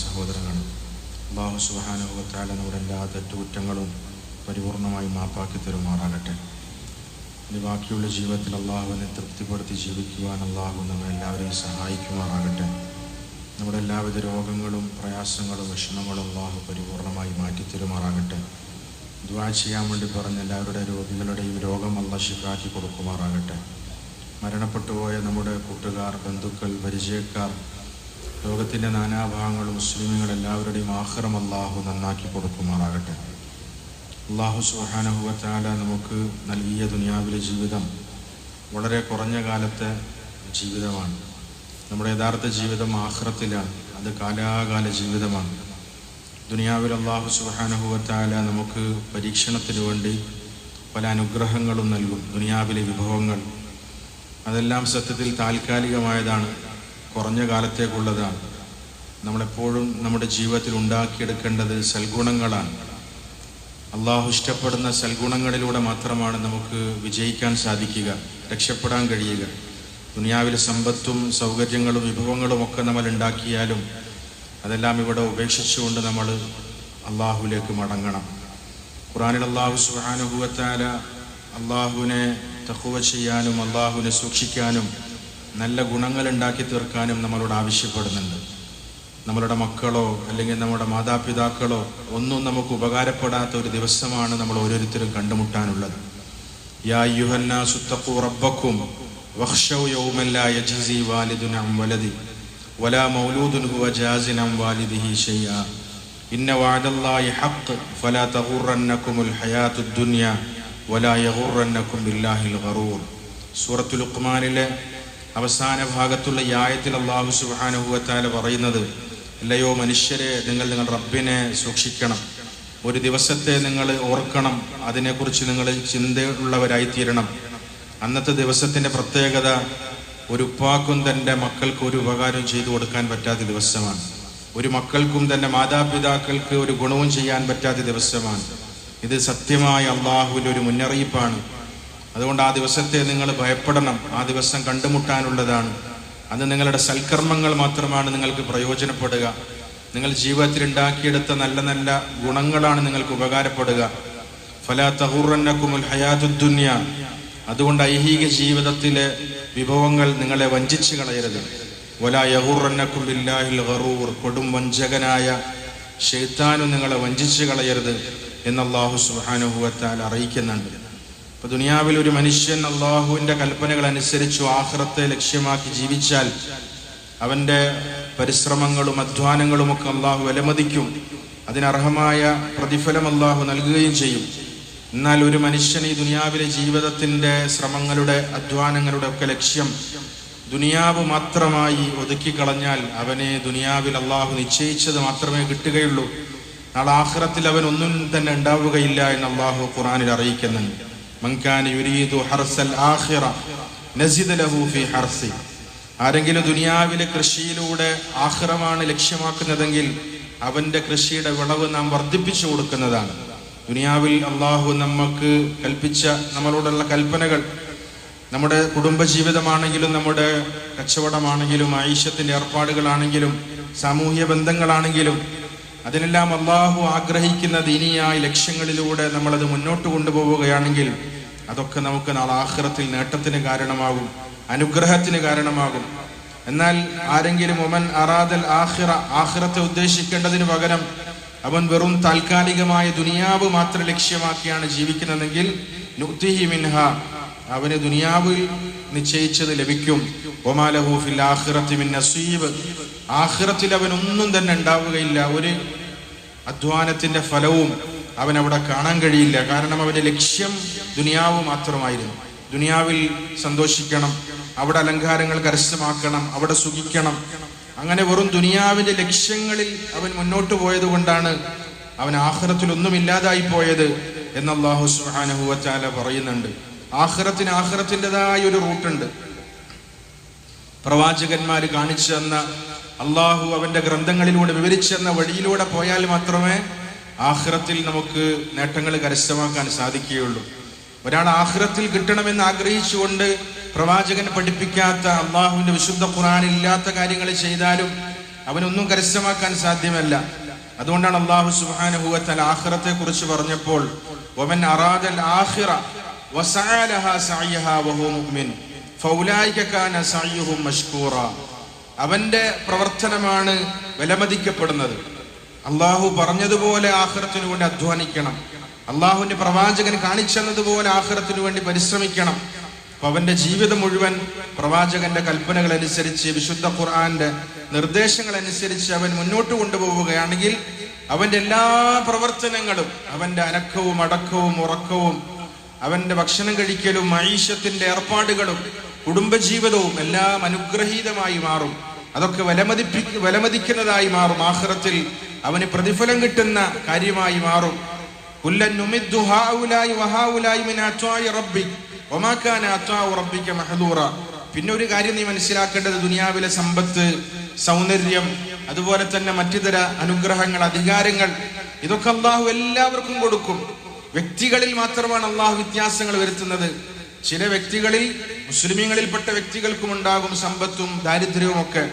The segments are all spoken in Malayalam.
സഹോദരങ്ങൾ അള്ളാഹു സുഹാനുഭവത്താല നമ്മുടെ എല്ലാ തെറ്റുകുറ്റങ്ങളും പരിപൂർണമായി മാപ്പാക്കി തരുമാറാകട്ടെ. ഇനി ബാക്കിയുള്ള ജീവിതത്തിൽ അള്ളാഹുവിനെ തൃപ്തിപ്പെടുത്തി ജീവിക്കുവാൻ അള്ളാഹു നമ്മളെല്ലാവരെയും സഹായിക്കുമാറാകട്ടെ. നമ്മുടെ എല്ലാവിധ രോഗങ്ങളും പ്രയാസങ്ങളും വിഷമങ്ങളും അള്ളാഹു പരിപൂർണമായി മാറ്റിത്തരുമാറാകട്ടെ. ദ്വാ ചെയ്യാൻ വേണ്ടി പറഞ്ഞ എല്ലാവരുടെ രോഗികളുടെയും രോഗം അല്ല ശിഫാക്കി കൊടുക്കുമാറാകട്ടെ. മരണപ്പെട്ടുപോയ നമ്മുടെ കൂട്ടുകാർ ബന്ധുക്കൾ പരിചയക്കാർ ലോകത്തിന്റെ നാനാഭാഗങ്ങളും മുസ്ലിമുകൾ എല്ലാവരുടെയും ആഹ്റം അള്ളാഹു നന്നാക്കി കൊടുക്കുമാറാകട്ടെ. അള്ളാഹു സുഹാനുഭവത്താല നമുക്ക് നൽകിയ ദുനിയാവിലെ ജീവിതം വളരെ കുറഞ്ഞ കാലത്തെ ജീവിതമാണ്. നമ്മുടെ യഥാർത്ഥ ജീവിതം ആഹ്റത്തിലാണ്. അത് കാലാകാല ജീവിതമാണ്. ദുനിയാവിൽ അള്ളാഹു സുഹാനുഭവത്താല നമുക്ക് പരീക്ഷണത്തിന് വേണ്ടി പല അനുഗ്രഹങ്ങളും നൽകും. ദുനിയാവിലെ വിഭവങ്ങൾ. അതെല്ലാം സത്യത്തിൽ താൽക്കാലികമായതാണ്. കുറഞ്ഞ കാലത്തേക്കുള്ളതാണ്. നമ്മളെപ്പോഴും നമ്മുടെ ജീവിതത്തിൽ ഉണ്ടാക്കിയെടുക്കേണ്ടത് സൽഗുണങ്ങളാണ്. അള്ളാഹു ഇഷ്ടപ്പെടുന്ന സൽഗുണങ്ങളിലൂടെ മാത്രമാണ് നമുക്ക് വിജയിക്കാൻ സാധിക്കുക രക്ഷപ്പെടാൻ കഴിയുക. ദുനിയാവിൽ സമ്പത്തും സൗകര്യങ്ങളും വിഭവങ്ങളും ഒക്കെ നമ്മൾ ഉണ്ടാക്കിയാലും അതെല്ലാം ഇവിടെ ഉപേക്ഷിച്ചുകൊണ്ട് നമ്മൾ അള്ളാഹുലേക്ക് മടങ്ങണം. ഖുറാനിൽ അള്ളാഹു സുഹാനുഭവത്താല അള്ളാഹുവിനെ തഹുവ ചെയ്യാനും അള്ളാഹുവിനെ സൂക്ഷിക്കാനും നല്ല ഗുണങ്ങൾ ഉണ്ടാക്കി തീർക്കാനും നമ്മളോട് ആവശ്യപ്പെടുന്നുണ്ട്. നമ്മളുടെ മക്കളോ അല്ലെങ്കിൽ നമ്മുടെ മാതാപിതാക്കളോ ഒന്നും നമുക്ക് ഉപകാരപ്പെടാത്ത ഒരു ദിവസമാണ് നമ്മൾ ഓരോരുത്തരും കണ്ടുമുട്ടാനുള്ളത്. യാ വലദി സൂറത്തുൽ ലുഖ്മാനിലെ അവസാന ഭാഗത്തുള്ള യായത്തിൽ അള്ളാഹു സുബ്ഹാനഹു വതആല പറയുന്നത് അല്ലയോ മനുഷ്യരെ നിങ്ങൾ നിങ്ങൾ റബ്ബിനെ സൂക്ഷിക്കണം. ഒരു ദിവസത്തെ നിങ്ങൾ ഓർക്കണം അതിനെക്കുറിച്ച് നിങ്ങൾ ചിന്തയുള്ളവരായിത്തീരണം. അന്നത്തെ ദിവസത്തിന്റെ പ്രത്യേകത ഒരു ഉപ്പാക്കും തന്റെ മക്കൾക്ക് ഒരു ഉപകാരം ചെയ്തു കൊടുക്കാൻ പറ്റാത്ത ദിവസമാണ്. ഒരു മക്കൾക്കും തന്റെ മാതാപിതാക്കൾക്ക് ഒരു ഗുണവും ചെയ്യാൻ പറ്റാത്ത ദിവസമാണ്. ഇത് സത്യമായ അള്ളാഹുവിന്റെ ഒരു മുന്നറിയിപ്പാണ്. അതുകൊണ്ട് ആ ദിവസത്തെ നിങ്ങൾ ഭയപ്പെടണം. ആ ദിവസം കണ്ടുമുട്ടാനുള്ളതാണ്. അത് നിങ്ങളുടെ സൽക്കർമ്മങ്ങൾ മാത്രമാണ് നിങ്ങൾക്ക് പ്രയോജനപ്പെടുക. നിങ്ങൾ ജീവിതത്തിൽ ഉണ്ടാക്കിയെടുത്ത നല്ല നല്ല ഗുണങ്ങളാണ് നിങ്ങൾക്ക് ഉപകാരപ്പെടുക. ഫലാ തഹൂറന്നക്കുമുൽ ഹയാതുദ്ദുന്യ അതുകൊണ്ട് ഐഹിക ജീവിതത്തിലെ വിഭവങ്ങൾ നിങ്ങളെ വഞ്ചിച്ചു കളയരുത്. വലാ യഹൂറന്നക്കും ബില്ലാഹിൽ ഗറൂർ. കൊടും വഞ്ചകനായ ഷെയ്ത്താനും നിങ്ങളെ വഞ്ചിച്ചു കളയരുത് എന്നല്ലാഹു സുഹാനുഭവത്താൽ അറിയിക്കുന്നുണ്ട്. ഇപ്പൊ ദുനിയാവിൽ ഒരു മനുഷ്യൻ അള്ളാഹുവിന്റെ കൽപ്പനകൾ അനുസരിച്ചു ആഹ്റത്തെ ലക്ഷ്യമാക്കി ജീവിച്ചാൽ അവന്റെ പരിശ്രമങ്ങളും അധ്വാനങ്ങളും ഒക്കെ അള്ളാഹു വിലമതിക്കും. അതിനർഹമായ പ്രതിഫലം അള്ളാഹു നൽകുകയും ചെയ്യും. എന്നാൽ ഒരു മനുഷ്യൻ ഈ ദുനിയാവിലെ ജീവിതത്തിന്റെ ശ്രമങ്ങളുടെ അധ്വാനങ്ങളുടെ ഒക്കെ ലക്ഷ്യം ദുനിയാവ് മാത്രമായി ഒതുക്കി കളഞ്ഞാൽ അവനെ ദുനിയാവിൽ അള്ളാഹു നിശ്ചയിച്ചത് മാത്രമേ കിട്ടുകയുള്ളൂ. നാളെ ആഹ്റത്തിൽ അവൻ ഒന്നും തന്നെ ഉണ്ടാവുകയില്ല എന്ന് അള്ളാഹു ഖുറാനിൽ അറിയിക്കുന്നുണ്ട്. ആരെങ്കിലും ദുനിയാവിലെ കൃഷിയിലൂടെ ആഹ്റമാണ് ലക്ഷ്യമാക്കുന്നതെങ്കിൽ അവന്റെ കൃഷിയുടെ വിളവ് നാം വർദ്ധിപ്പിച്ചു കൊടുക്കുന്നതാണ്. ദുനിയാവിൽ അള്ളാഹു നമുക്ക് കൽപ്പിച്ച നമ്മളോടുള്ള കൽപ്പനകൾ നമ്മുടെ കുടുംബജീവിതമാണെങ്കിലും നമ്മുടെ കച്ചവടമാണെങ്കിലും ആയിഷത്തിന്റെ ഏർപ്പാടുകളാണെങ്കിലും സാമൂഹ്യ ബന്ധങ്ങളാണെങ്കിലും അതിനെല്ലാം അള്ളാഹു ആഗ്രഹിക്കുന്ന ദീനിയായ ലക്ഷ്യങ്ങളിലൂടെ നമ്മളത് മുന്നോട്ട് കൊണ്ടുപോവുകയാണെങ്കിൽ അതൊക്കെ നമുക്ക് നാളെ ആഹ്റത്തിൽ നേട്ടത്തിന് കാരണമാകും അനുഗ്രഹത്തിന് കാരണമാകും. എന്നാൽ ആരെങ്കിലും ഒമൻ അറാദൽ ആഹിറ ആഹിറത്തെ ഉദ്ദേശിക്കേണ്ടതിന് പകരം അവൻ വെറും താൽക്കാലികമായ ദുനിയാവ് മാത്രം ലക്ഷ്യമാക്കിയാണ് ജീവിക്കുന്നതെങ്കിൽ മിൻഹ അവന് ദുനിയാവിൽ നിശ്ചയിച്ചത് ലഭിക്കും. ഒമാലഹൂഫിൽ ഫിൽ ആഖിറത്തി മിൻ നസീബ്. അവൻ ഒന്നും തന്നെ ഉണ്ടാവുകയില്ല. ഒരു അധ്വാനത്തിന്റെ ഫലവും അവൻ അവിടെ കാണാൻ കഴിയില്ല. കാരണം അവന്റെ ലക്ഷ്യം ദുനിയാവ് മാത്രമായിരുന്നു. ദുനിയാവിൽ സന്തോഷിക്കണം അവിടെ അലങ്കാരങ്ങൾ കരസ്ഥമാക്കണം അവിടെ സുഖിക്കണം. അങ്ങനെ വെറും ദുനിയാവിന്റെ ലക്ഷ്യങ്ങളിൽ അവൻ മുന്നോട്ട് പോയത് കൊണ്ടാണ് അവൻ ആഹ്റത്തിൽ ഒന്നും ഇല്ലാതായി പോയത് എന്ന് അള്ളാഹു സുഹാനഹുവച്ചാല പറയുന്നുണ്ട്. ആഹ്റത്തിന് ആഹ്റത്തിന്റെതായ ഒരു റൂട്ടുണ്ട്. പ്രവാചകന്മാര് കാണിച്ചു തന്ന അള്ളാഹു അവന്റെ ഗ്രന്ഥങ്ങളിലൂടെ വിവരിച്ചെന്ന വഴിയിലൂടെ പോയാൽ മാത്രമേ ആഹ്റത്തിൽ നമുക്ക് നേട്ടങ്ങൾ കരസ്ഥമാക്കാൻ സാധിക്കുകയുള്ളൂ. ഒരാൾ ആഹ്റത്തിൽ കിട്ടണമെന്ന് ആഗ്രഹിച്ചുകൊണ്ട് പ്രവാചകൻ പഠിപ്പിക്കാത്ത അള്ളാഹുവിന്റെ വിശുദ്ധ ഖുറാൻ ഇല്ലാത്ത കാര്യങ്ങൾ ചെയ്താലും അവനൊന്നും കരസ്ഥമാക്കാൻ സാധ്യമല്ല. അതുകൊണ്ടാണ് അള്ളാഹു സുബാനുഭൂവത്തൽ ആഹ്റത്തെ കുറിച്ച് പറഞ്ഞപ്പോൾ ഒമൻ അറാദൽ ആഖിറ വസാലഹ ലഹാ വഹു മുഅ്മിൻ ഫൗലായിക കാന മഷ്കൂറ അവന്റെ പ്രവർത്തനമാണ് വിലമതിക്കപ്പെടുന്നത്. അള്ളാഹു പറഞ്ഞതുപോലെ ആഹ്റത്തിന് വേണ്ടി അധ്വാനിക്കണം. അള്ളാഹുവിന്റെ പ്രവാചകൻ കാണിച്ചെന്നതുപോലെ ആഖിറത്തിനു വേണ്ടി പരിശ്രമിക്കണം. അപ്പൊ അവന്റെ ജീവിതം മുഴുവൻ പ്രവാചകന്റെ കൽപ്പനകൾ അനുസരിച്ച് വിശുദ്ധ ഖുർആന്റെ നിർദ്ദേശങ്ങൾ അനുസരിച്ച് അവൻ മുന്നോട്ട് കൊണ്ടുപോവുകയാണെങ്കിൽ അവന്റെ എല്ലാ പ്രവർത്തനങ്ങളും അവന്റെ അനക്കവും അടക്കവും ഉറക്കവും അവന്റെ ഭക്ഷണം കഴിക്കലും മൈഷത്തിന്റെ ഏർപ്പാടുകളും കുടുംബജീവിതവും എല്ലാം അനുഗ്രഹീതമായി മാറും. അതൊക്കെ വിലമതിപ്പി വിലമതിക്കുന്നതായി മാറും. ആഹ്റത്തിൽ അവന് പ്രതിഫലം കിട്ടുന്ന കാര്യമായി മാറും. പിന്നെ ഒരു കാര്യം നീ മനസ്സിലാക്കേണ്ടത് ദുനിയാവിലെ സമ്പത്ത് സൗന്ദര്യം അതുപോലെ തന്നെ മറ്റുതര അനുഗ്രഹങ്ങൾ അധികാരങ്ങൾ ഇതൊക്കെ അള്ളാഹു എല്ലാവർക്കും കൊടുക്കും. വ്യക്തികളിൽ മാത്രമാണ് അള്ളാഹു വ്യത്യാസങ്ങൾ വരുത്തുന്നത്. ചില വ്യക്തികളിൽ മുസ്ലിമീങ്ങളിൽപ്പെട്ട വ്യക്തികൾക്കും ഉണ്ടാകും സമ്പത്തും ദാരിദ്ര്യവും ഒക്കെ.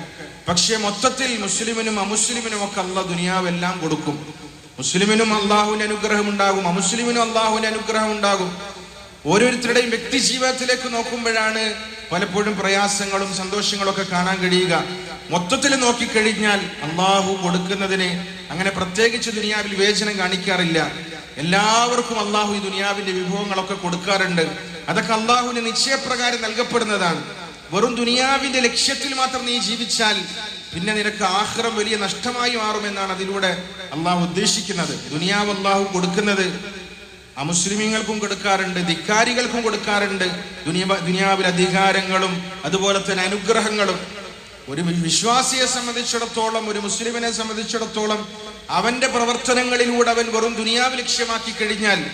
പക്ഷെ മൊത്തത്തിൽ മുസ്ലിമിനും അമുസ്ലിമിനും ഒക്കെ അള്ളാഹ് ദുനിയാവെല്ലാം കൊടുക്കും. മുസ്ലിമിനും അള്ളാഹുവിന്റെ അനുഗ്രഹം ഉണ്ടാകും അമുസ്ലിമിനും അള്ളാഹുവിന്റെ അനുഗ്രഹം ഉണ്ടാകും. ഓരോരുത്തരുടെയും വ്യക്തി ജീവിതത്തിലേക്ക് നോക്കുമ്പോഴാണ് പലപ്പോഴും പ്രയാസങ്ങളും സന്തോഷങ്ങളും ഒക്കെ കാണാൻ കഴിയുക. മൊത്തത്തിൽ നോക്കിക്കഴിഞ്ഞാൽ അള്ളാഹു കൊടുക്കുന്നതിന് അങ്ങനെ പ്രത്യേകിച്ച് ദുനിയാവിൽ വിവേചനം കാണിക്കാറില്ല. എല്ലാവർക്കും അള്ളാഹു ഈ ദുനിയാവിന്റെ വിഭവങ്ങളൊക്കെ കൊടുക്കാറുണ്ട്. അതൊക്കെ അള്ളാഹുവിന് നിശ്ചയപ്രകാരം നൽകപ്പെടുന്നതാണ്. വെറും ദുനിയാവിന്റെ ലക്ഷ്യത്തിൽ മാത്രം നീ ജീവിച്ചാൽ പിന്നെ നിനക്ക് ആഹ്റം വലിയ നഷ്ടമായി മാറുമെന്നാണ് അതിലൂടെ അള്ളാഹു ഉദ്ദേശിക്കുന്നത്. ദുനിയാവ് അള്ളാഹു കൊടുക്കുന്നത് അമുസ്ലിമീങ്ങൾക്കും കൊടുക്കാറുണ്ട് ധിക്കാരികൾക്കും കൊടുക്കാറുണ്ട്. ദുനിയ ദുനിയാവിൽ അധികാരങ്ങളും അതുപോലെ തന്നെ അനുഗ്രഹങ്ങളും. ഒരു വിശ്വാസിയെ സംബന്ധിച്ചിടത്തോളം ഒരു മുസ്ലിമിനെ സംബന്ധിച്ചിടത്തോളം അവന്റെ പ്രവർത്തനങ്ങളിലൂടെ അവൻ വെറും ദുനിയാവ് ലക്ഷ്യമാക്കി കഴിഞ്ഞാൽ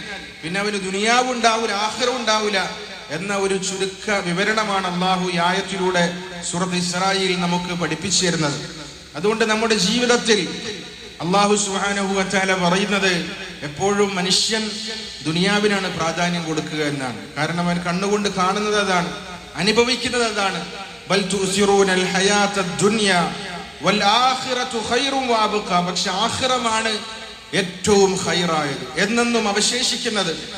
പിന്നെ അവന് ദുനിയാവ് ഉണ്ടാവില്ല ആഹ്റം ഉണ്ടാവില്ല എന്ന ഒരു ചുരുക്ക വിവരണമാണ് അള്ളാഹു ആയത്തിലൂടെ സൂറത്ത് ഇസ്രായേൽ നമുക്ക് പഠിപ്പിച്ചു തരുന്നത്. അതുകൊണ്ട് നമ്മുടെ ജീവിതത്തിൽ അള്ളാഹു സുഹാനുഭവത്താല പറയുന്നത് എപ്പോഴും മനുഷ്യൻ ദുനിയാവിനാണ് പ്രാധാന്യം കൊടുക്കുക എന്നാണ്. കാരണം അവൻ കണ്ണുകൊണ്ട് കാണുന്നത് അതാണ് അനുഭവിക്കുന്നത് അതാണ്. ബൽ പക്ഷെ ആഹ്റമാണ് ഏറ്റവും ഹൈറായത് എന്നെന്നും അവശേഷിക്കുന്നത്.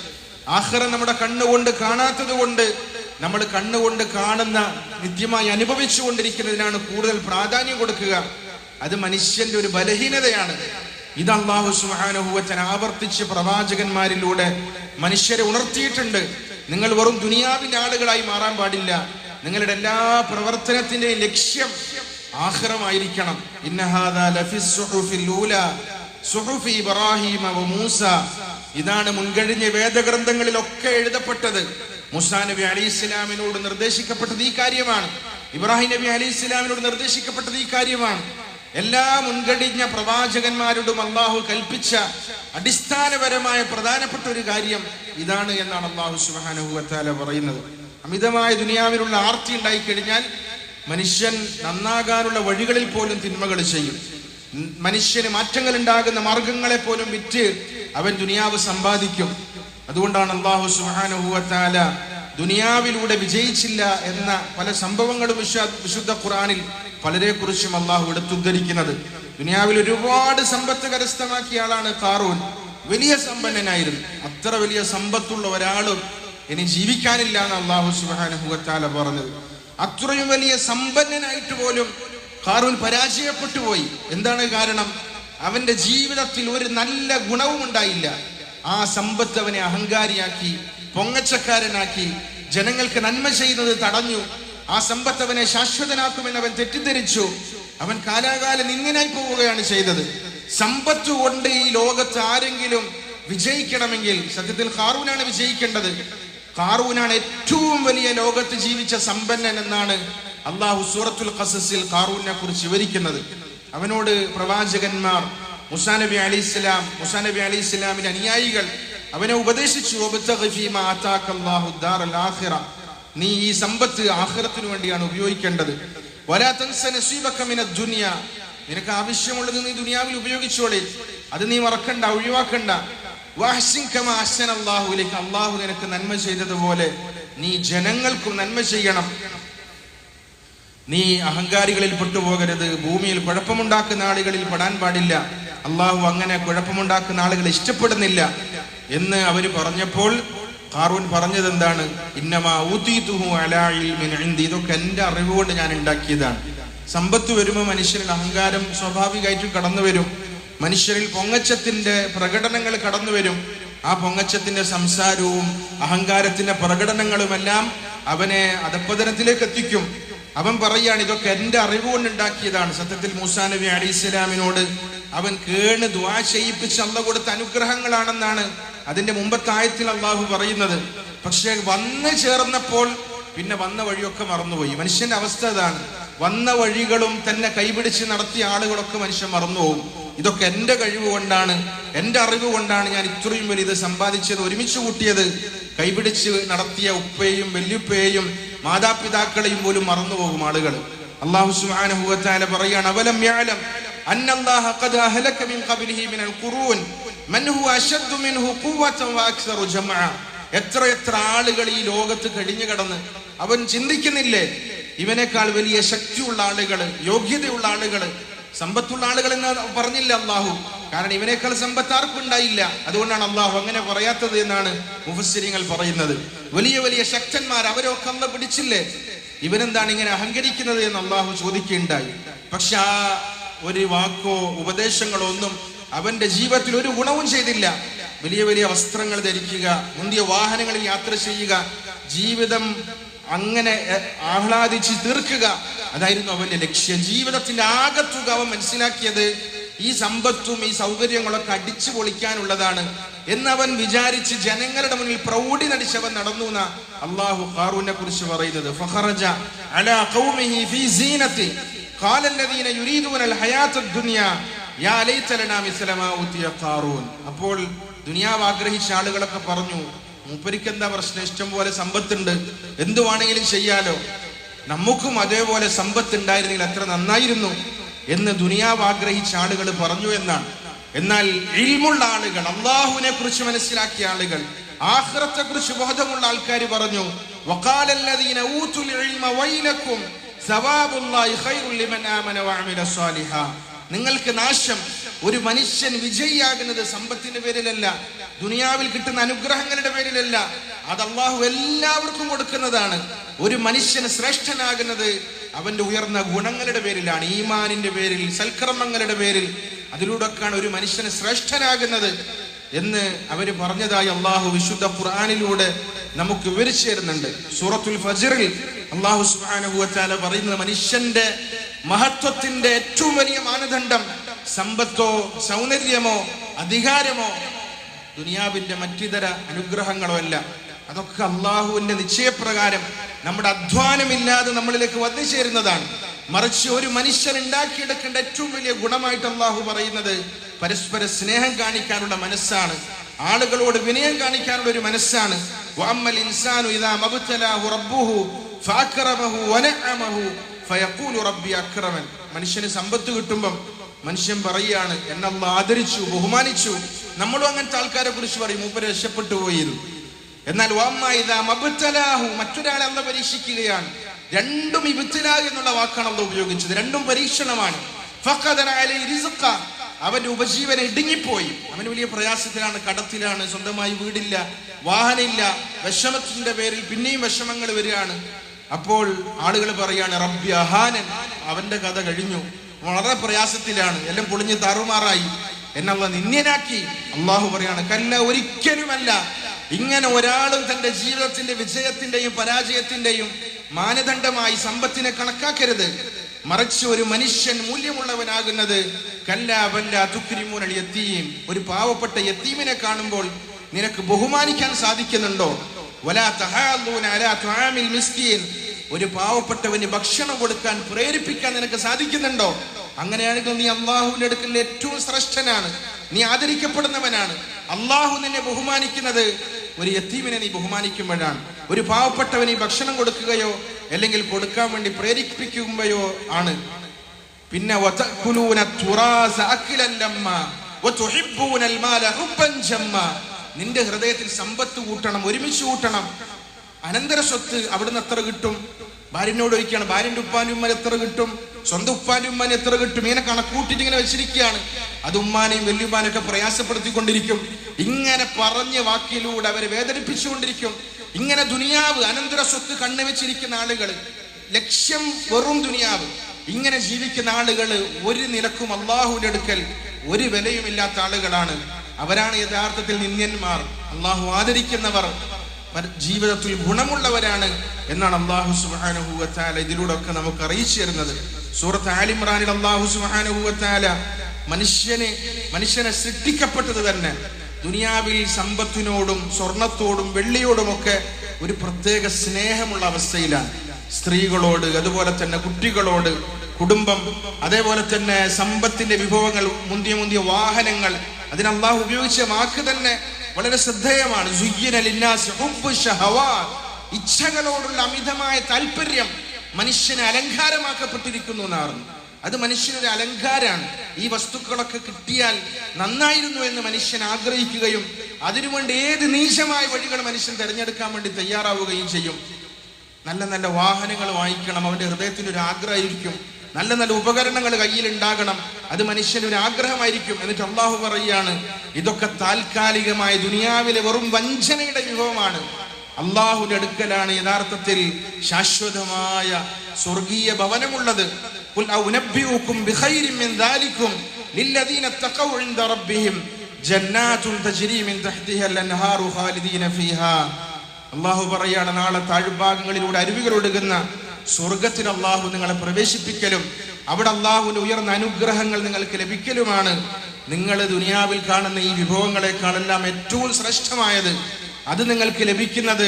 ആഹ്റ നമ്മുടെ കണ്ണുകൊണ്ട് കാണാത്തത് കൊണ്ട് നമ്മൾ കണ്ണുകൊണ്ട് കാണുന്ന നിത്യമായി അനുഭവിച്ചു കൊണ്ടിരിക്കുന്നതിനാണ് കൂടുതൽ പ്രാധാന്യം കൊടുക്കുക. അത് മനുഷ്യന്റെ ഒരു ബലഹീനതയാണ്. ഇത് അള്ളാഹു സുഹാനുഭവത്തിന് ആവർത്തിച്ച് പ്രവാചകന്മാരിലൂടെ മനുഷ്യരെ ഉണർത്തിയിട്ടുണ്ട്. നിങ്ങൾ വെറും ദുനിയാവിന്റെ ആളുകളായി മാറാൻ പാടില്ല. നിങ്ങളുടെ എല്ലാ പ്രവർത്തനത്തിന്റെയും ലക്ഷ്യം ആഹ്റമായിരിക്കണം. വ മൂസ. ഇതാണ് മുൻകഴിഞ്ഞ വേദഗ്രന്ഥങ്ങളിലൊക്കെ എഴുതപ്പെട്ടത്. മുസാ നബി അലി ഇസ്ലാമിനോട് നിർദ്ദേശിക്കപ്പെട്ടത് ഈ കാര്യമാണ്. ഇബ്രാഹിം നബി അലി ഇസ്ലാമിനോട് നിർദ്ദേശിക്കപ്പെട്ടത് ഈ കാര്യമാണ്. എല്ലാ മുൻകഴിഞ്ഞ പ്രവാചകന്മാരോടും അള്ളാഹു കൽപ്പിച്ച അടിസ്ഥാനപരമായ പ്രധാനപ്പെട്ട ഒരു കാര്യം ഇതാണ് എന്നാണ് അള്ളാഹു സുബാനുഭവത്താല പറയുന്നത്. അമിതമായ ദുനിയാവിലുള്ള ആർത്തി ഉണ്ടായി കഴിഞ്ഞാൽ മനുഷ്യൻ നന്നാകാനുള്ള വഴികളിൽ പോലും തിന്മകൾ ചെയ്യും. മനുഷ്യന് മാറ്റങ്ങൾ ഉണ്ടാകുന്ന മാർഗങ്ങളെ പോലും വിറ്റ് അവൻ ദുനിയാവ് സമ്പാദിക്കും. അതുകൊണ്ടാണ് അള്ളാഹു സുബാനുഭവത്താല ദുനിയാവിലൂടെ വിജയിച്ചില്ല എന്ന പല സംഭവങ്ങളും വിശുദ്ധ ഖുറാനിൽ പലരെ കുറിച്ചും അള്ളാഹു എടുത്തുദ്ധരിക്കുന്നത്. ദുനിയാവിൽ ഒരുപാട് സമ്പത്ത് കരസ്ഥമാക്കിയ ആളാണ് കാറൂൻ വലിയ സമ്പന്നനായിരുന്നു. അത്ര വലിയ സമ്പത്തുള്ള ഒരാളും ഇനി ജീവിക്കാനില്ല എന്ന് അള്ളാഹു സുബാനുഭവത്താല പറഞ്ഞത്. അത്രയും വലിയ സമ്പന്നനായിട്ട് പോലും ഹാറൂൻ പരാജയപ്പെട്ടു പോയി. എന്താണ് കാരണം? അവന്റെ ജീവിതത്തിൽ ഒരു നല്ല ഗുണവും ഉണ്ടായില്ല. ആ സമ്പത്ത് അവനെ അഹങ്കാരിയാക്കി പൊങ്ങച്ചക്കാരനാക്കി ജനങ്ങൾക്ക് നന്മ ചെയ്യുന്നത് തടഞ്ഞു. ആ സമ്പത്ത് അവനെ ശാശ്വതനാക്കുമെന്ന് അവൻ തെറ്റിദ്ധരിച്ചു. അവൻ കാലാകാലം നിന്നിനായി പോവുകയാണ് ചെയ്തത്. സമ്പത്ത് കൊണ്ട് ഈ ലോകത്ത് ആരെങ്കിലും വിജയിക്കണമെങ്കിൽ സത്യത്തിൽ ഹാറൂനാണ് വിജയിക്കേണ്ടത്. കാറൂനാണ് ഏറ്റവും വലിയ ലോകത്ത് ജീവിച്ച സമ്പന്നൻ എന്നാണ് അള്ളാഹു സൂറത്തുൽ ഖസസിൽ കാറൂനെ കുറിച്ച് വിവരിക്കുന്നത്. അവനോട് പ്രവാചകന്മാർ മുസാ നബി അലി ഇസ്ലാം മുസാ നബി അലി ഇസ്ലാമിന്റെ അനുയായികൾ അവനെ ഉപദേശിച്ചു. നീ ഈ സമ്പത്ത് ആഹ്റത്തിനു വേണ്ടിയാണ് ഉപയോഗിക്കേണ്ടത്. നിനക്ക് ആവശ്യമുള്ളത് നീ ദുനിയാവിൽ ഉപയോഗിച്ചോളെ. അത് നീ മറക്കണ്ട ഒഴിവാക്കണ്ട. അല്ലാഹു നിനക്ക് നന്മ ചെയ്തതുപോലെ നീ ജനങ്ങൾക്കും നന്മ ചെയ്യണം. നീ അഹങ്കാരികളിൽ പെട്ടുപോകരുത്. ഭൂമിയിൽ കുഴപ്പമുണ്ടാക്കുന്ന ആളുകളിൽ പെടാൻ പാടില്ല. അള്ളാഹു അങ്ങനെ കുഴപ്പമുണ്ടാക്കുന്ന ആളുകൾ ഇഷ്ടപ്പെടുന്നില്ല എന്ന് അവർ പറഞ്ഞപ്പോൾ കാറൂൻ പറഞ്ഞത് എന്താണ്. ഇതൊക്കെ എന്റെ അറിവ് കൊണ്ട് ഞാൻ ഉണ്ടാക്കിയതാണ്. സമ്പത്ത് വരുമ്പോൾ മനുഷ്യരിൽ അഹങ്കാരം സ്വാഭാവികമായിട്ടും കടന്നു വരും മനുഷ്യരിൽ പൊങ്ങച്ചത്തിന്റെ പ്രകടനങ്ങൾ കടന്നു വരും. ആ പൊങ്ങച്ചത്തിന്റെ സംസാരവും അഹങ്കാരത്തിന്റെ പ്രകടനങ്ങളുമെല്ലാം അവനെ അധപ്പതനത്തിലേക്ക് എത്തിക്കും. അവൻ പറയാണ് ഇതൊക്കെ എന്റെ അറിവ് കൊണ്ട് ഉണ്ടാക്കിയതാണ്. സത്യത്തിൽ മൂസാ നബി അലി ഇസ്ലാമിനോട് അവൻ കേണ് ദ്വാ ചെയ്യിപ്പിച്ച് അന്ന കൊടുത്ത അനുഗ്രഹങ്ങളാണെന്നാണ് അതിന്റെ മുമ്പത്തെ ആയത്തിൽ അള്ളാഹു പറയുന്നത്. പക്ഷേ വന്നു ചേർന്നപ്പോൾ പിന്നെ വന്ന വഴിയൊക്കെ മറന്നുപോയി. മനുഷ്യന്റെ അവസ്ഥ അതാണ്. വന്ന വഴികളും തന്നെ കൈപിടിച്ച് നടത്തിയ ആളുകളൊക്കെ മനുഷ്യൻ മറന്നുപോകും. ഇതൊക്കെ എന്റെ കഴിവ് കൊണ്ടാണ് എന്റെ അറിവ് കൊണ്ടാണ് ഞാൻ ഇത്രയും വലിയ ഇത് സമ്പാദിച്ചത് ഒരുമിച്ച് കൂട്ടിയത്. കൈപിടിച്ച് നടത്തിയ ഉപ്പയെയും വല്യുപ്പയെയും മാതാപിതാക്കളെയും പോലും മറന്നുപോകും ആളുകൾ. അള്ളാഹു തആല പറയാണ് അവലം യഅലം അന്നല്ലാഹ മിൻ ഖുറൂൻ. മൻ ഹുവ മിൻഹു എത്ര എത്ര ആളുകൾ ഈ ലോകത്ത് കഴിഞ്ഞു കടന്ന് അവൻ ചിന്തിക്കുന്നില്ലേ? ഇവനേക്കാൾ വലിയ ശക്തിയുള്ള ആളുകൾ യോഗ്യതയുള്ള ആളുകൾ സമ്പത്തുള്ള ആളുകൾ എന്ന് പറഞ്ഞില്ല അള്ളാഹു. കാരണം ഇവനേക്കാൾ സമ്പത്ത് ആർക്കും ഉണ്ടായില്ല. അതുകൊണ്ടാണ് അള്ളാഹു അങ്ങനെ പറയാത്തത് എന്നാണ് മുഫസ്സിരിങ്ങൾ പറയുന്നത്. വലിയ വലിയ ശക്തന്മാർ അവരൊക്കെ അന്ന് പിടിച്ചില്ലേ? ഇവനെന്താണ് ഇങ്ങനെ അഹങ്കരിക്കുന്നത് എന്ന് അള്ളാഹു ചോദിക്കുകയുണ്ടായി. പക്ഷെ ആ ഒരു വാക്കോ ഉപദേശങ്ങളോ ഒന്നും അവന്റെ ജീവിതത്തിൽ ഒരു ഗുണവും ചെയ്തില്ല. വലിയ വലിയ വസ്ത്രങ്ങൾ ധരിക്കുക മുന്തിയ വാഹനങ്ങളിൽ യാത്ര ചെയ്യുക ജീവിതം അങ്ങനെ ആഹ്ലാദിച്ച് തീർക്കുക. അതായിരുന്നു അവന്റെ ലക്ഷ്യം. ജീവിതത്തിന്റെ ആകത്തുക അവൻ മനസ്സിലാക്കിയത് ഈ സമ്പത്തും ഈ സൗകര്യങ്ങളൊക്കെ അടിച്ചു പൊളിക്കാനുള്ളതാണ് എന്നവൻ വിചാരിച്ച് ജനങ്ങളുടെ മുന്നിൽ പ്രൗഢി നടിച്ചവൻ നടന്നു അള്ളാഹു ഹാറൂനെ കുറിച്ച് പറയുന്നത്. അപ്പോൾ ദുനിയാവ് ആഗ്രഹിച്ച ആളുകളൊക്കെ പറഞ്ഞു മൂപ്പരിക്ക് എന്താ പ്രശ്നം? ഇഷ്ടം പോലെ സമ്പത്തുണ്ട്. എന്തു വേണമെങ്കിലും ചെയ്യാലോ. നമുക്കും അതേപോലെ സമ്പത്ത് ഉണ്ടായിരുന്നെങ്കിൽ അത്ര നന്നായിരുന്നു എന്ന് ദുനിയാവ് ആഗ്രഹിച്ച ആളുകൾ പറഞ്ഞു എന്നാണ്. എന്നാൽ ഇൽമുള്ള ആളുകൾ അള്ളാഹുവിനെ കുറിച്ച് മനസ്സിലാക്കിയ ആളുകൾ ആഹ്റത്തെ കുറിച്ച് ബോധമുള്ള ആൾക്കാർ പറഞ്ഞു നിങ്ങൾക്ക് നാശം. ഒരു മനുഷ്യൻ വിജയിയാകുന്നത് സമ്പത്തിന്റെ പേരിലല്ല ദുനിയാവിൽ കിട്ടുന്ന അനുഗ്രഹങ്ങളുടെ പേരിലല്ല. അത് അള്ളാഹു എല്ലാവർക്കും കൊടുക്കുന്നതാണ്. ഒരു മനുഷ്യൻ ശ്രേഷ്ഠനാകുന്നത് അവന്റെ ഉയർന്ന ഗുണങ്ങളുടെ പേരിലാണ് ഈമാനിന്റെ പേരിൽ സൽക്കർമ്മങ്ങളുടെ പേരിൽ. അതിലൂടെയൊക്കെയാണ് ഒരു മനുഷ്യന് ശ്രേഷ്ഠനാകുന്നത് എന്ന് അവർ പറഞ്ഞതായി അള്ളാഹു വിശുദ്ധ ഖുർആാനിലൂടെ നമുക്ക് വിവരിച്ചു തരുന്നുണ്ട് സൂറത്തുൽ ഫജറിൽ അള്ളാഹു തആല പറയുന്നത് മനുഷ്യന്റെ മഹത്വത്തിന്റെ ഏറ്റവും വലിയ മാനദണ്ഡം സമ്പത്തോ സൗന്ദര്യമോ അധികാരമോ ദുനിയാവിന്റെ മറ്റിതര അനുഗ്രഹങ്ങളോ അല്ല. അതൊക്കെ അള്ളാഹുവിന്റെ നിശ്ചയപ്രകാരം നമ്മുടെ അധ്വാനമില്ലാതെ നമ്മളിലേക്ക് വന്നു ചേരുന്നതാണ് മറിച്ച് ഒരു മനുഷ്യൻ ഉണ്ടാക്കിയെടുക്കേണ്ട ഏറ്റവും വലിയ ഗുണമായിട്ട് അള്ളാഹു പറയുന്നത് പരസ്പര സ്നേഹം കാണിക്കാനുള്ള മനസ്സാണ്. ആളുകളോട് വിനയം കാണിക്കാനുള്ള ഒരു മനസ്സാണ്. മനുഷ്യന് സമ്പത്ത് കിട്ടുമ്പം മനുഷ്യൻ പറയുകയാണ് എന്നെ അള്ളാഹ് ആദരിച്ചു ബഹുമാനിച്ചു. നമ്മളും അങ്ങനത്തെ ആൾക്കാരെ കുറിച്ച് പറയും മൂപ്പര് രക്ഷപ്പെട്ടു പോയിരുന്നു. എന്നാൽ മബ്തലാഹു മറ്റൊരാളെ അള്ള പരീക്ഷിക്കുകയാണ്. രണ്ടും ഇബ്തിലാ എന്നുള്ള വാക്കാണ് അള്ള ഉപയോഗിച്ചത് രണ്ടും പരീക്ഷണമാണ്. അവന്റെ ഉപജീവനം ഇടുങ്ങിപ്പോയി. അവന് വലിയ പ്രയാസത്തിലാണ് കടത്തിലാണ് സ്വന്തമായി വീടില്ല വാഹനമില്ല വിഷമത്തിന്റെ പേരിൽ പിന്നെയും വിഷമങ്ങൾ വരികയാണ്. അപ്പോൾ ആളുകൾ പറയാണ് റബ്ബി അഹാനൻ. അവന്റെ കഥ കഴിഞ്ഞു. വളരെ പ്രയാസത്തിലാണ്. എല്ലാം പൊളിഞ്ഞ് താറുമാറായി. എന്നുള്ള നിന്യനാക്കി അള്ളാഹു പറയാണ് കല്ല ഒരിക്കലുമല്ല. ഇങ്ങനെ ഒരാളും തന്റെ ജീവിതത്തിന്റെ വിജയത്തിന്റെയും പരാജയത്തിന്റെയും മാനദണ്ഡമായി സമ്പത്തിനെ കണക്കാക്കരുത്. മറിച്ച് ഒരു മനുഷ്യൻ മൂല്യമുള്ളവനാകുന്നത് കല്ല വല്ല തുക്രിമൂനൽ യത്തീം. ഒരു പാവപ്പെട്ട യത്തീമിനെ കാണുമ്പോൾ നിനക്ക് ബഹുമാനിക്കാൻ സാധിക്കുന്നുണ്ടോ? വലാ തഹാദൂന അലാ മിസ്കീൻ. ഒരു പാവപ്പെട്ടവന് ഭക്ഷണം കൊടുക്കാൻ പ്രേരിപ്പിക്കാൻ നിനക്ക് സാധിക്കുന്നുണ്ടോ? അങ്ങനെയാണെങ്കിൽ നീ അള്ളാഹുവിന്റെ അടുക്കൽ ഏറ്റവും ശ്രേഷ്ഠനാണ്. നീ ആദരിക്കപ്പെടുന്നവനാണ്. അള്ളാഹു നിന്നെ ബഹുമാനിക്കുന്നത്. ഒരു യത്തീമിനെ നീ ബഹുമാനിക്കുമ്പോഴാണ്. ഒരു പാവപ്പെട്ടവന് ഭക്ഷണം കൊടുക്കുകയോ അല്ലെങ്കിൽ കൊടുക്കാൻ വേണ്ടി പ്രേരിപ്പിക്കുമ്പോയോ ആണ്. പിന്നെ നിന്റെ ഹൃദയത്തിൽ സമ്പത്ത് കൂട്ടണം ഒരുമിച്ച് കൂട്ടണം. അനന്തര സ്വത്ത് അവിടുന്ന് എത്ര കിട്ടും? ഭാര്യനോട് ചോദിക്കുകയാണ് ഭാര്യന്റെ ഉപ്പാനും ഉമ്മൻ എത്ര കിട്ടും? സ്വന്തം ഉപ്പാനും ഉമ്മാനും എത്ര കിട്ടും? ഇങ്ങനെ കണക്കൂട്ടിട്ട് ഇങ്ങനെ വെച്ചിരിക്കുകയാണ്. അത് ഉമ്മാനെയും വല്യുമ്മാനൊക്കെ പ്രയാസപ്പെടുത്തിക്കൊണ്ടിരിക്കും. ഇങ്ങനെ പറഞ്ഞ വാക്കിലൂടെ അവരെ വേദനിപ്പിച്ചുകൊണ്ടിരിക്കും. ഇങ്ങനെ ദുനിയാവ് അനന്തര സ്വത്ത് കണ്ണു വെച്ചിരിക്കുന്ന ആളുകൾ ലക്ഷ്യം വെറും ദുനിയാവ്. ഇങ്ങനെ ജീവിക്കുന്ന ആളുകൾ ഒരു നിലക്കും അള്ളാഹുവിന്റെ അടുക്കൽ ഒരു വിലയുമില്ലാത്ത ആളുകളാണ്. അവരാണ് യഥാർത്ഥത്തിൽ നിന്ദ്യന്മാർ. അള്ളാഹു ആദരിക്കുന്നവർ. ജീവിതത്തിൽ ഗുണമുള്ളവരാണ് എന്നാണ് അള്ളാഹു സുബാനുഭൂവത്താല ഇതിലൂടെ ഒക്കെ നമുക്ക് അറിയിച്ചു തരുന്നത്. സൂറത്ത് ആലിമ്രാനിൽ അള്ളാഹു സുബാനുഭൂവത്താല മനുഷ്യനെ മനുഷ്യനെ സൃഷ്ടിക്കപ്പെട്ടത് തന്നെ ദുനിയാവിൽ സമ്പത്തിനോടും സ്വർണത്തോടും വെള്ളിയോടുമൊക്കെ ഒരു പ്രത്യേക സ്നേഹമുള്ള അവസ്ഥയിലാണ്. സ്ത്രീകളോട് അതുപോലെ തന്നെ കുട്ടികളോട് കുടുംബം അതേപോലെ തന്നെ സമ്പത്തിന്റെ വിഭവങ്ങൾ മുന്തിയ മുന്തിയ വാഹനങ്ങൾ അതിന് ഉപയോഗിച്ച വാക്ക് തന്നെ വളരെ ശ്രദ്ധേയമാണ്. ഇച്ഛകളോടുള്ള അമിതമായ താല്പര്യം മനുഷ്യന് അലങ്കാരമാക്കപ്പെട്ടിരിക്കുന്നു എന്നാണ് അത് മനുഷ്യനൊരു അലങ്കാരാണ്. ഈ വസ്തുക്കളൊക്കെ കിട്ടിയാൽ നന്നായിരുന്നു എന്ന് മനുഷ്യൻ ആഗ്രഹിക്കുകയും അതിനുവേണ്ടി ഏത് നീചമായ വഴികൾ മനുഷ്യൻ തിരഞ്ഞെടുക്കാൻ വേണ്ടി തയ്യാറാവുകയും ചെയ്യും. നല്ല നല്ല വാഹനങ്ങൾ വാങ്ങിക്കണം. അവന്റെ ഹൃദയത്തിനൊരു ആഗ്രഹമായിരിക്കും. നല്ല നല്ല ഉപകരണങ്ങൾ കയ്യിൽ ഉണ്ടാകണം അത് മനുഷ്യനൊരു ആഗ്രഹമായിരിക്കും. എന്നിട്ട് അള്ളാഹു പറയുകയാണ് ഇതൊക്കെ താൽക്കാലികമായ ദുനിയാവിലെ വെറും വഞ്ചനയുടെ വിഭവമാണ്. അള്ളാഹുവിന്റെ അടുക്കലാണ് യഥാർത്ഥത്തിൽ ശാശ്വതമായ സ്വർഗീയ ഭവനമുള്ളത്. അള്ളാഹു പറയാണ് നാളെ താഴ്ഭാഗങ്ങളിലൂടെ അരുവികൾ ഒടുക്കുന്ന സ്വർഗത്തിൽ അള്ളാഹു നിങ്ങളെ പ്രവേശിപ്പിക്കലും അവിടെ അള്ളാഹുവിന്റെ ഉയർന്ന അനുഗ്രഹങ്ങൾ നിങ്ങൾക്ക് ലഭിക്കലുമാണ്. നിങ്ങൾ ദുനിയാവിൽ കാണുന്ന ഈ വിഭവങ്ങളെക്കാളെല്ലാം ഏറ്റവും ശ്രേഷ്ഠമായത് അത് നിങ്ങൾക്ക് ലഭിക്കുന്നത്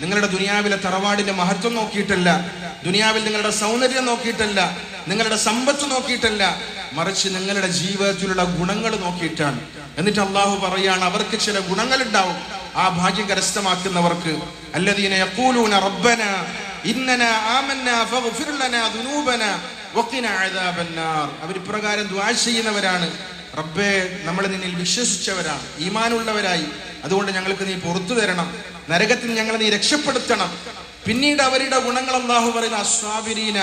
നിങ്ങളുടെ ദുനിയാവിലെ തറവാടിന്റെ മഹത്വം നോക്കിയിട്ടല്ല ദുനിയാവിൽ നിങ്ങളുടെ സൗന്ദര്യം നോക്കിയിട്ടല്ല നിങ്ങളുടെ സമ്പത്ത് നോക്കിയിട്ടല്ല മറിച്ച് നിങ്ങളുടെ ജീവിതത്തിലുള്ള ഗുണങ്ങൾ നോക്കിയിട്ടാണ്. എന്നിട്ട് അള്ളാഹു പറയാണ് അവർക്ക് ചില ഗുണങ്ങൾ ഉണ്ടാവും ആ ഭാഗ്യം കരസ്ഥമാക്കുന്നവർക്ക്. റബ്ബന ഇന്നന ആമന്ന ഫഗ്ഫിർ ലനാ ദുനൂബന വഖിന അദാബന്നാർ. അവർ ഇപ്രകാരം ദുആ ചെയ്യുന്നവരാണ്. റബ്ബേ നമ്മൾ നിന്നിൽ വിശ്വസിച്ചവരാണ്. ഈമാനുള്ളവരായി. അതുകൊണ്ട് ഞങ്ങൾക്ക് നീ പുറത്തു തരണം നരകത്തിൽ ഞങ്ങളെ നീ രക്ഷപ്പെടുത്തണം. പിന്നീട് അവരുടെ ഗുണങ്ങൾ അള്ളാഹു പറയുന്ന അസ്വാബിരീന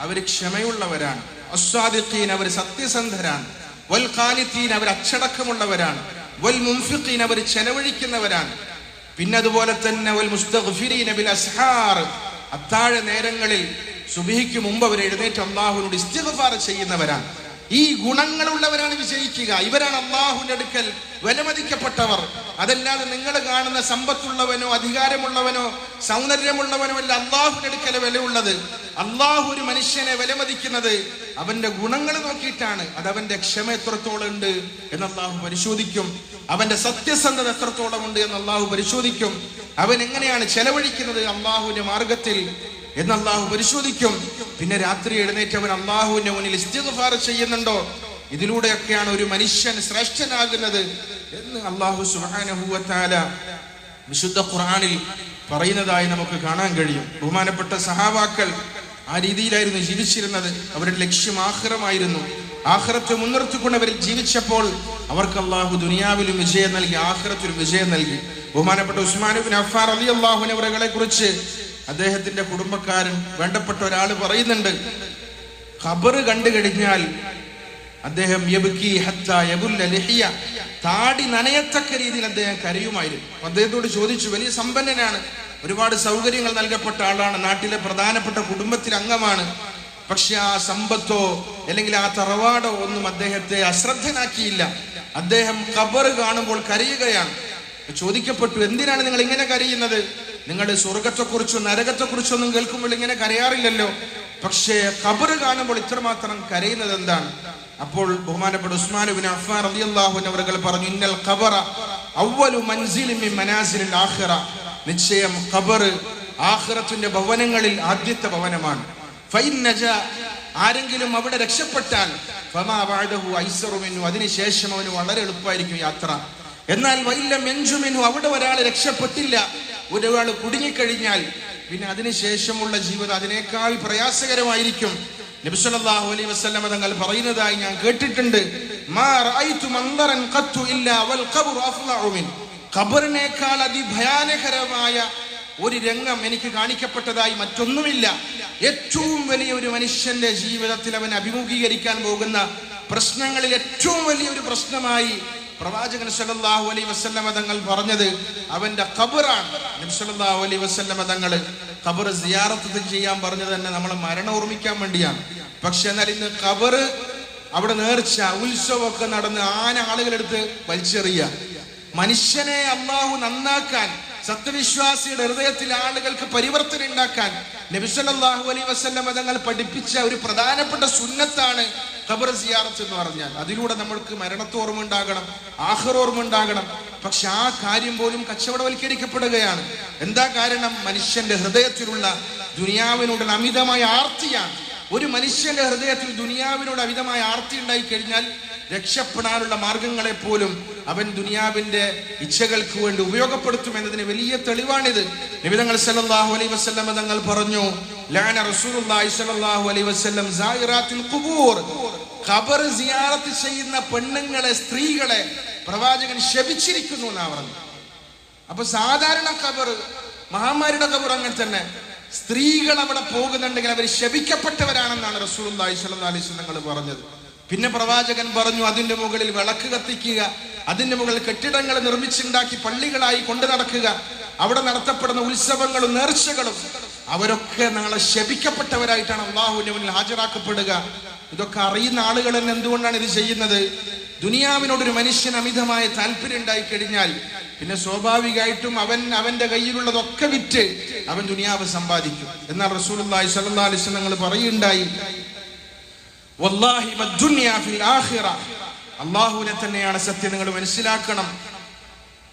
അവർ ക്ഷമയുള്ളവരാണ്. അസ്വാദിഖീൻ അവർ സത്യസന്ധരാണ്. വൽ കാലിത്തീൻ അവർ അച്ചടക്കമുള്ളവരാണ്. വൽ മുൻഫിഖീൻ അവർ ചെലവഴിക്കുന്നവരാണ്. പിന്നെ അതുപോലെ തന്നെ വൽ മുസ്തഗ്ഫിരീന ബിൽ അസ്ഹാർ. അത്താഴ നേരങ്ങളിൽ സുബഹിക്ക് മുമ്പ് അവർ എഴുന്നേറ്റ് അള്ളാഹുവിനോട് ഇസ്തിഗ്ഫാർ ചെയ്യുന്നവരാണ്. ഈ ഗുണങ്ങളുള്ളവരാണ് വിജയിക്കുക. ഇവരാണ് അള്ളാഹുവിന്റെ അടുക്കൽ വിലമതിക്കപ്പെട്ടവർ. അതല്ലാതെ നിങ്ങൾ കാണുന്ന സമ്പത്തുള്ളവനോ അധികാരമുള്ളവനോ സൗന്ദര്യമുള്ളവനോ അല്ല അള്ളാഹുവിന്റെ അടുക്കൽ വിലയുള്ളത്. അള്ളാഹു ഒരു മനുഷ്യനെ വിലമതിക്കുന്നത് അവന്റെ ഗുണങ്ങൾ നോക്കിയിട്ടാണ്. അത് അവന്റെ ക്ഷമ എത്രത്തോളം ഉണ്ട് എന്ന് അള്ളാഹു പരിശോധിക്കും. അവന്റെ സത്യസന്ധത എത്രത്തോളം ഉണ്ട് എന്ന് അള്ളാഹു പരിശോധിക്കും. അവൻ എങ്ങനെയാണ് ചെലവഴിക്കുന്നത് അള്ളാഹുവിന്റെ മാർഗത്തിൽ എന്ന് അള്ളാഹു പരിശോധിക്കും. പിന്നെ രാത്രി എഴുന്നേറ്റ് അവൻ അള്ളാഹുവിന്റെ മുന്നിൽ ഇസ്തിഗ്ഫാർ ചെയ്യുന്നുണ്ടോ? ഇതിലൂടെയൊക്കെയാണ് ഒരു മനുഷ്യൻ ശ്രേഷ്ഠനാകുന്നത് എന്ന് അള്ളാഹു സുഹാനഹൂവത്താല വിശുദ്ധ ഖുർആനിൽ പറയുന്നതായി നമുക്ക് കാണാൻ കഴിയും. ബഹുമാനപ്പെട്ട സഹാവാക്കൾ ആ രീതിയിലായിരുന്നു ജീവിച്ചിരുന്നത്. അവരുടെ ലക്ഷ്യം ആഹ്റമായിരുന്നു. ആഹ്റത്തെ മുൻനിർത്തിക്കൊണ്ട് അവർ ജീവിച്ചപ്പോൾ അവർക്ക് അള്ളാഹു ദുനിയാവിലും വിജയം നൽകി ആഹ്റത്തിലും വിജയം നൽകി. ബഹുമാനപ്പെട്ട ഉസ്മാനുബിൻ അഫാർ അലി അള്ളാഹുനവരകളെ കുറിച്ച് അദ്ദേഹത്തിന്റെ കുടുംബക്കാരൻ വേണ്ടപ്പെട്ട ഒരാൾ പറയുന്നുണ്ട്. ഖബറ് കണ്ടു കഴിഞ്ഞാൽ അദ്ദേഹം താടി നനയത്തക്ക രീതിയിൽ അദ്ദേഹം കരയുമായിരുന്നു. അദ്ദേഹത്തോട് ചോദിച്ചു വലിയ സമ്പന്നനാണ് ഒരുപാട് സൗകര്യങ്ങൾ നൽകപ്പെട്ട ആളാണ് നാട്ടിലെ പ്രധാനപ്പെട്ട കുടുംബത്തിലെ അംഗമാണ്. പക്ഷെ ആ സമ്പത്തോ അല്ലെങ്കിൽ ആ തറവാടോ ഒന്നും അദ്ദേഹത്തെ അശ്രദ്ധനാക്കിയില്ല. അദ്ദേഹം ഖബറ് കാണുമ്പോൾ കരയുകയാണ്. ചോദിക്കപ്പെട്ടു എന്തിനാണ് നിങ്ങൾ ഇങ്ങനെ കരയുന്നത്? നിങ്ങൾ സ്വർഗത്തെക്കുറിച്ചോ നരകത്തെക്കുറിച്ചോ ഒന്നും കേൾക്കുമ്പോൾ ഇങ്ങനെ കരയാറില്ലല്ലോ. പക്ഷേ കബറ് കാണുമ്പോൾ ഇത്രമാത്രം കരയുന്നത് എന്താണ്? അപ്പോൾ ബഹുമാനപ്പെട്ട ഉസ്മാനുബിൻ അഫ്മാൻ അൻഹു അള്ളാഹുനവറുകൾ പറഞ്ഞു ഇന്നൽ ഖബറ അവലു മൻസിലിമി മനാസിലിൽ ആഖിറ. നിശ്ചയം ഖബർ ആഖിറത്തിന്റെ ഭവനങ്ങളിൽ ആദ്യത്തെ ഭവനമാണ്. ഫൈൻ നജ ആരെങ്കിലും അവിടെ രക്ഷപ്പെട്ടാൽ ഫമാ വാഴഹു ഐസറുമിനു അതിനുശേഷം അവന് വളരെ എളുപ്പമായിരിക്കും യാത്ര. എന്നാൽ വൈല്ല മെഞ്ചുമിനു അവിടെ ഒരാൾ രക്ഷപ്പെട്ടില്ല. ഒരാൾ കുടുങ്ങിക്കഴിഞ്ഞാൽ പിന്നെ അതിനുശേഷമുള്ള ജീവിതം അതിനേക്കാൾ പ്രയാസകരമായിരിക്കും. നബിസല്ലാഹു അലൈ വസല്ലമ തങ്ങൾ പറയുന്നതായി ഞാൻ കേട്ടിട്ടുണ്ട്. ഖബറിനേക്കാൾ അതിഭയാനകരമായ ഒരു രംഗം എനിക്ക് കാണിക്കപ്പെട്ടതായി മറ്റൊന്നുമില്ല. ഏറ്റവും വലിയ ഒരു മനുഷ്യന്റെ ജീവിതത്തിൽ അവൻ അഭിമുഖീകരിക്കാൻ പോകുന്ന പ്രശ്നങ്ങളിൽ ഏറ്റവും വലിയ ഒരു പ്രശ്നമായി പ്രവാചകൻ സല്ലല്ലാഹു അലൈഹി വസല്ലമ തങ്ങൾ പറഞ്ഞത് അവന്റെ ഖബറാണ്. നബി സല്ലല്ലാഹു അലൈഹി വസല്ലമ തങ്ങൾ ഖബർ സിയാറത്ത് ചെയ്യാൻ പറഞ്ഞത് തന്നെ നമ്മൾ മരണം ഓർമ്മിക്കാൻ വേണ്ടിയാണ്. പക്ഷെ എന്നാൽ ഇന്ന് ഖബർ അവിടെ നേർച്ച ഉത്സവമൊക്കെ നടന്ന് ആന ആളുകളെടുത്ത് വലിച്ചെറിയ. മനുഷ്യനെ അള്ളാഹു നന്നാക്കാൻ സത്യവിശ്വാസിയുടെ ഹൃദയത്തിൽ ആളുകൾക്ക് പരിവർത്തനം ഉണ്ടാക്കാൻ നബിസല്ലാഹു അലൈ വസല്ലം തങ്ങൾ പഠിപ്പിച്ച ഒരു പ്രധാനപ്പെട്ട സുന്നത്താണ് ഖബർ സിയാറത്ത് എന്ന് പറഞ്ഞാൽ അതിലൂടെ നമ്മൾക്ക് മരണത്തോർമ്മ ഉണ്ടാകണം ആഹ്റോർമ്മ ഉണ്ടാകണം. പക്ഷെ ആ കാര്യം പോലും കച്ചവടവൽക്കരിക്കപ്പെടുകയാണ്. എന്താ കാരണം? മനുഷ്യന്റെ ഹൃദയത്തിലുള്ള ദുനിയാവിനോടുള്ള അമിതമായ ആർത്തിയാണ്. ഒരു മനുഷ്യന്റെ ഹൃദയത്തിൽ ദുനിയാവിനോട് അമിതമായ ആർത്തി ഉണ്ടായി കഴിഞ്ഞാൽ രക്ഷപ്പെടാനുള്ള മാർഗങ്ങളെ പോലും അവൻ ദുനിയാവിന്റെ ഇച്ഛകൾക്ക് വേണ്ടി ഉപയോഗപ്പെടുത്തും എന്നതിന് വലിയ തെളിവാണിത്. നിബിതങ്ങൾ സല്ലല്ലാഹു അലൈഹി വസല്ലം തങ്ങൾ പറഞ്ഞു ലാന റസൂലുള്ളാഹി സല്ലല്ലാഹു അലൈഹി വസല്ലം ഖുബൂർ. സിയാറത്ത് ചെയ്യുന്ന പെണ്ണുങ്ങളെ സ്ത്രീകളെ പ്രവാചകൻ ശപിച്ചിരിക്കുന്നു എന്നാ പറഞ്ഞു അപ്പൊ സാധാരണ ഖബർ മഹാമാരിയുടെ ഖബർ അങ്ങനെ തന്നെ. സ്ത്രീകൾ അവിടെ പോകുന്നുണ്ടെങ്കിൽ അവർ ശപിക്കപ്പെട്ടവരാണെന്നാണ് സ്വല്ലല്ലാഹു അലൈഹി വസല്ലം തങ്ങൾ പറഞ്ഞത്. പിന്നെ പ്രവാചകൻ പറഞ്ഞു അതിന്റെ മുകളിൽ വിളക്ക് കത്തിക്കുക അതിന്റെ മുകളിൽ കെട്ടിടങ്ങൾ നിർമ്മിച്ചുണ്ടാക്കി പള്ളികളായി കൊണ്ടു നടക്കുക. അവിടെ നടത്തപ്പെടുന്ന ഉത്സവങ്ങളും നേർച്ചകളും അവരൊക്കെ നാളെ ശപിക്കപ്പെട്ടവരായിട്ടാണ് അള്ളാഹുവിന്റെ മുന്നിൽ ഹാജരാക്കപ്പെടുക. ഇതൊക്കെ അറിയുന്ന ആളുകൾ തന്നെ എന്തുകൊണ്ടാണ് ഇത് ചെയ്യുന്നത്? ദുനിയാവിനോട് ഒരു മനുഷ്യൻ അമിതമായ താല്പര്യം ഉണ്ടായി കഴിഞ്ഞാൽ പിന്നെ സ്വാഭാവികമായിട്ടും അവൻ അവന്റെ കയ്യിലുള്ളതൊക്കെ വിറ്റ് അവൻ ദുനിയാവ് സമ്പാദിക്കും. എന്നാൽ റസൂൽ അലൈഹി വസല്ലം പറയുണ്ടായി അള്ളാഹുവിനെ തന്നെയാണ് സത്യം നിങ്ങൾ മനസ്സിലാക്കണം.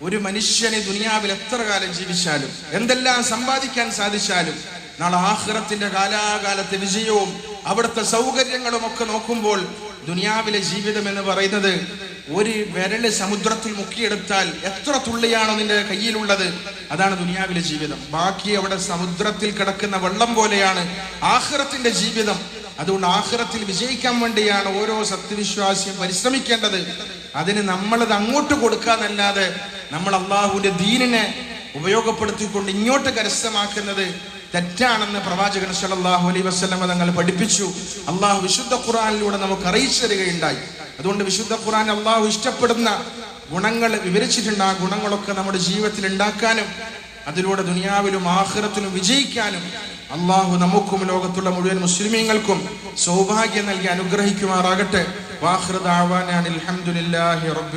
ഒരു മനുഷ്യനെ ദുനിയാവിൽ എത്ര കാലം ജീവിച്ചാലും എന്തെല്ലാം സമ്പാദിക്കാൻ സാധിച്ചാലും നാളെ ആഹ്റത്തിന്റെ കാലാകാലത്തെ വിജയവും അവിടുത്തെ സൗകര്യങ്ങളും ഒക്കെ നോക്കുമ്പോൾ ദുനിയാവിലെ ജീവിതം എന്ന് പറയുന്നത് ഒരു വിരൽ സമുദ്രത്തിൽ മുക്കിയെടുത്താൽ എത്ര തുള്ളിയാണോ നിന്റെ കയ്യിലുള്ളത്. അതാണ് ദുനിയാവിലെ ജീവിതം. ബാക്കി അവിടെ സമുദ്രത്തിൽ കിടക്കുന്ന വെള്ളം പോലെയാണ് ആഹ്റത്തിന്റെ ജീവിതം. അതുകൊണ്ട് ആഹ്റത്തിൽ വിജയിക്കാൻ വേണ്ടിയാണ് ഓരോ സത്യവിശ്വാസിയും പരിശ്രമിക്കേണ്ടത്. അതിന് നമ്മളത് അങ്ങോട്ട് കൊടുക്കാന്നല്ലാതെ നമ്മൾ അള്ളാഹുവിന്റെ ദീനിനെ ഉപയോഗപ്പെടുത്തിക്കൊണ്ട് ഇങ്ങോട്ട് കരസ്ഥമാക്കുന്നത് തെറ്റാണെന്ന് പ്രവാചകൻ സല്ലല്ലാഹു അലൈഹി വസല്ലം തങ്ങൾ പഠിപ്പിച്ചു. അള്ളാഹു വിശുദ്ധ ഖുർആനിലൂടെ നമുക്ക് അറിയിച്ചു തരികയുണ്ടായി. അതുകൊണ്ട് വിശുദ്ധ ഖുർആൻ അള്ളാഹു ഇഷ്ടപ്പെടുന്ന ഗുണങ്ങൾ വിവരിച്ചിട്ടുണ്ട്. ആ ഗുണങ്ങളൊക്കെ നമ്മുടെ ജീവിതത്തിൽ ഉണ്ടാക്കാനും അതിലൂടെ ദുനിയാവിലും ആഹ്റത്തിലും വിജയിക്കാനും അള്ളാഹു നമുക്കും ലോകത്തുള്ള മുഴുവൻ മുസ്ലിമീങ്ങൾക്കും സൗഭാഗ്യം നൽകി അനുഗ്രഹിക്കുമാറാകട്ടെ. വാഹൃദാവാനാണ് അൽഹംദുലില്ലാഹി റബ്ബി